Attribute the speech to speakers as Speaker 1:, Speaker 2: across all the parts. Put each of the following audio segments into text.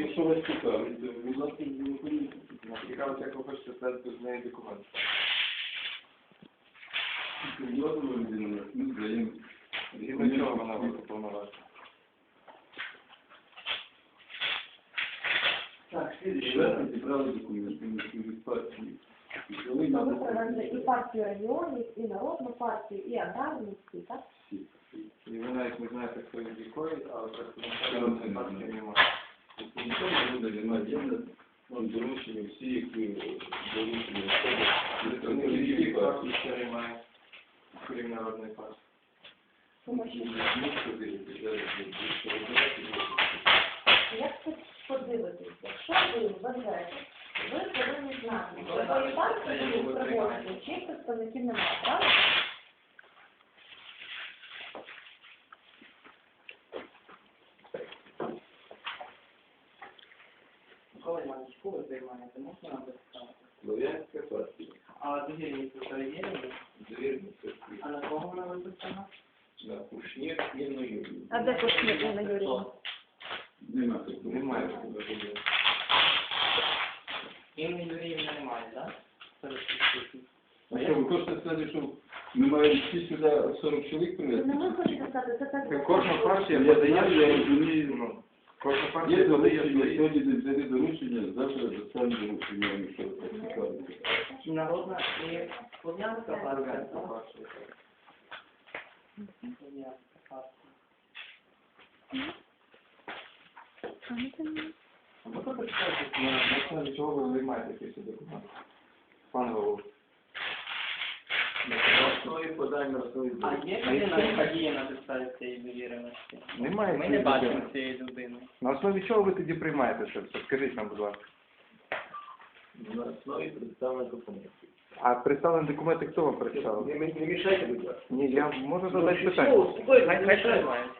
Speaker 1: Якщо вас цікавить, будь ласка, виходіть.
Speaker 2: Цікаво, як ви хочете стати з неї документ.
Speaker 1: Владу людину ми здаємо.
Speaker 2: Згідно чого вона вас уповноважена?
Speaker 1: Так, слідчі зібрали документи ми від партії.
Speaker 3: Ви
Speaker 1: на
Speaker 3: і партію регіонів, і народну партію, і аграрну, і так?
Speaker 2: І ви навіть не знаєте, хто від якої, але
Speaker 1: не
Speaker 2: партії немає.
Speaker 1: Тобто не буде, немає. Є вон доручення всі, які доручені особи.
Speaker 2: Представники
Speaker 1: Представники
Speaker 2: яких
Speaker 1: партії.
Speaker 2: ще немає, крім Народної партії.
Speaker 3: Тому як це подивитись? Якщо ви вважаєте, ви повинні знати, що партії ви привозите, чи представників немає, правильно?
Speaker 4: Микола Іванович, кого ви займаєте? Можна нам запитати?
Speaker 1: Слов'янська партія.
Speaker 4: А довіреність ви перевірили?
Speaker 1: Довірно
Speaker 4: А на кого вона виписана?
Speaker 1: на Кушнір Інну Юрію.
Speaker 3: А де Кушнір Інна Юріївна?
Speaker 1: Нема такого.
Speaker 2: Немає такого документу.
Speaker 4: Інни Юріївни немає, так?
Speaker 1: А що, ви хочете сказати, що ми маємо всі сюди 40 чоловік
Speaker 3: Це
Speaker 1: привезти?
Speaker 3: не ви хочете сказати, це так.
Speaker 2: Кожна партія
Speaker 1: Я
Speaker 2: подає,
Speaker 1: знаю, я розумію.
Speaker 2: ну, кожна
Speaker 1: Є доручення, сьогодні взяли доручення, завтра достанемо доручення.
Speaker 4: Народна і Слов'янська партія.
Speaker 2: Можна почитати, на основі чого ви займаєте ці документи? Пане голову.
Speaker 4: А є людина, яка діє на підставі цієї довіреності?
Speaker 2: Немає
Speaker 4: Ми не
Speaker 2: цієї
Speaker 4: бачимо
Speaker 2: людини.
Speaker 4: цієї людини.
Speaker 2: Основі чого ви тоді приймаєте це? Скажіть нам, будь ласка.
Speaker 1: на основі представлення документів.
Speaker 2: А представлені документи хто вам представив?
Speaker 1: Не, не мішайте, будь ласка.
Speaker 2: Ні, я можу задати питання.
Speaker 4: Що, Хай хай приймають.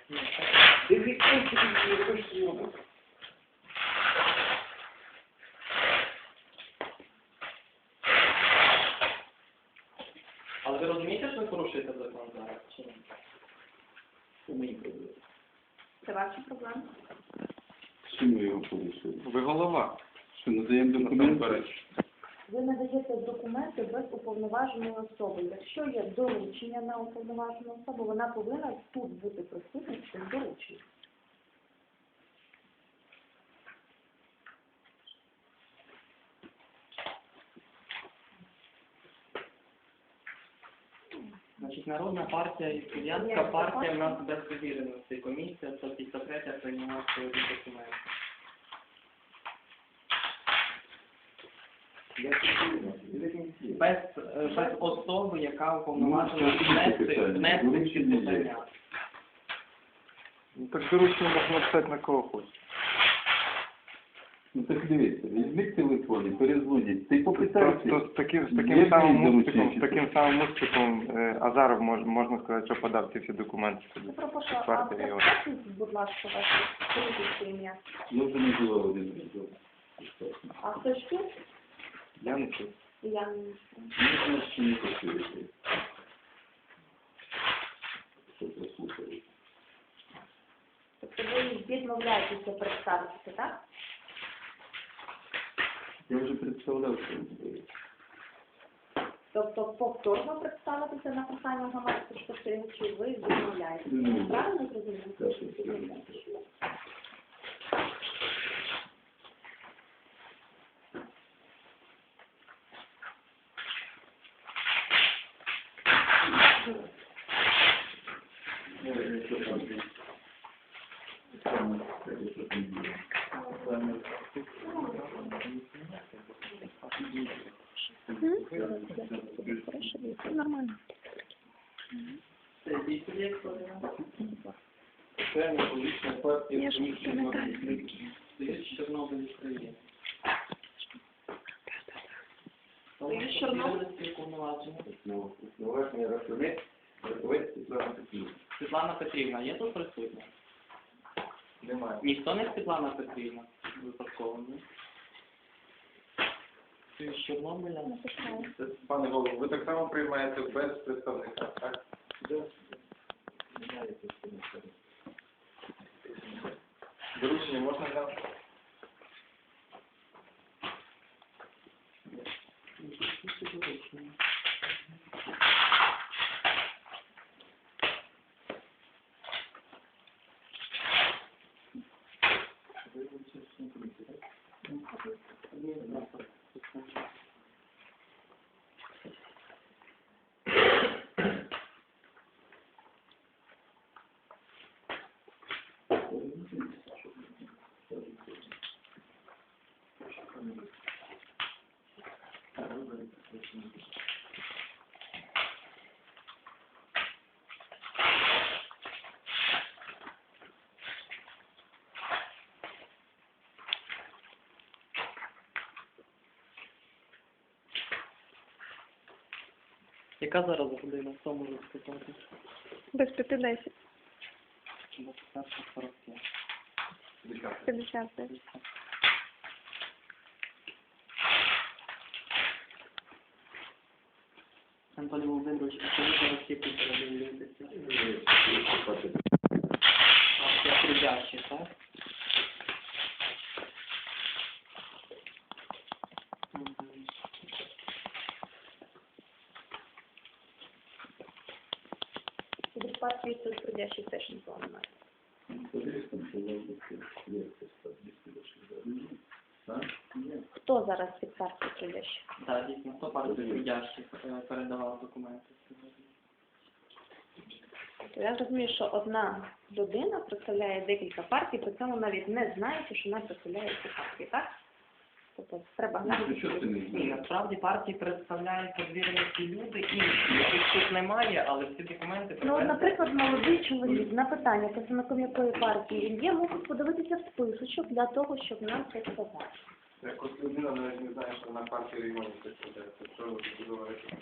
Speaker 4: Але ви розумієте, що ви порушуєте закон зараз? Чи ні?
Speaker 1: Це мої проблеми.
Speaker 3: Це ваші проблеми.
Speaker 1: Що ми його порушили?
Speaker 2: Ви голова.
Speaker 1: Що надаємо документи?
Speaker 3: Ви надаєте документи без уповноваженої особи. Якщо є доручення на уповноважену особу, вона повинна тут бути присутня з цим дорученням.
Speaker 4: Значить, Народна партія і Слов'янська партія в нас без довіреності. Комісія 153 прийняла свої документи.
Speaker 1: Я чую, я
Speaker 4: Без, е, без особи, яка уповноважена
Speaker 1: Ну,
Speaker 4: внести внести ці
Speaker 1: є.
Speaker 4: подання.
Speaker 2: Ну так доручення можна написати на кого хочеш.
Speaker 1: Ну так дивіться, візьміть телефон і перезвоніть. Ти попитайся.
Speaker 2: Просто з таким, з таким самим успіхом, з таким самим успіхом е, Азаров мож, можна сказати, що подав ці всі документи
Speaker 3: Я
Speaker 2: собі.
Speaker 3: пропоную, а
Speaker 2: Партія його.
Speaker 3: представтесь, будь ласка, ваше ім'я.
Speaker 1: Я вже не була один.
Speaker 3: А хто ж тут?
Speaker 2: Я не чув.
Speaker 3: Я не
Speaker 1: Ну, значить, не почуєте. Що послухали?
Speaker 3: Тобто ви відмовляєтеся представитися, так?
Speaker 1: Я вже представляв, ви.
Speaker 3: Тобто повторно представитися на прохання громадських спостерігачів ви
Speaker 1: відмовляєте.
Speaker 3: Правильно зрозуміло?
Speaker 1: Так, що це.
Speaker 3: Відмовляєтеся.
Speaker 1: Я вже що там. Там, що там є. Там,
Speaker 4: Це дійсно є Слов'янська? Це не політична партія, комісія. Союз Чорнобиль України. Повноваження.
Speaker 1: Основне розповідь, розповідь Світлана Петрівна.
Speaker 4: Світлана Петрівна, є тут присутня?
Speaker 2: Немає.
Speaker 4: Ніхто не Світлана Петрівна? Випадково, ні? Союз Чорнобиля.
Speaker 2: Пане голово, ви так само приймаєте без представника, так? Доручення можна дати? глянути?
Speaker 4: Яка зараз година? Хто може сказати?
Speaker 5: Без п'яти десять.
Speaker 4: 21.45.
Speaker 5: П'ятдесят десять.
Speaker 4: Анатолій Володимирович, а коли зараз є підтримуєтеся? Партія трудящих, так? Мгм.
Speaker 3: Від партії тут трудящих теж нікого немає. Хто зараз від партії трудящих?
Speaker 4: Так, дійсно, хто партію трудящих е, передавав документи сьогодні?
Speaker 3: То я розумію, що одна людина представляє декілька партій, при цьому навіть не знаючи, що вона представляє ці партії, так? Тобто треба глянути.
Speaker 4: Ні, насправді партії представляють подвірності люди інші, яких тут немає, але всі документи
Speaker 3: Ну, от, наприклад, молодий чоловік на питання, представником якої партії він є, мусить подивитися в списочок для того, щоб нам це сказати.
Speaker 2: Як от людина навіть не знає, що вона партія регіонів представляє. Це що ви будуваєте?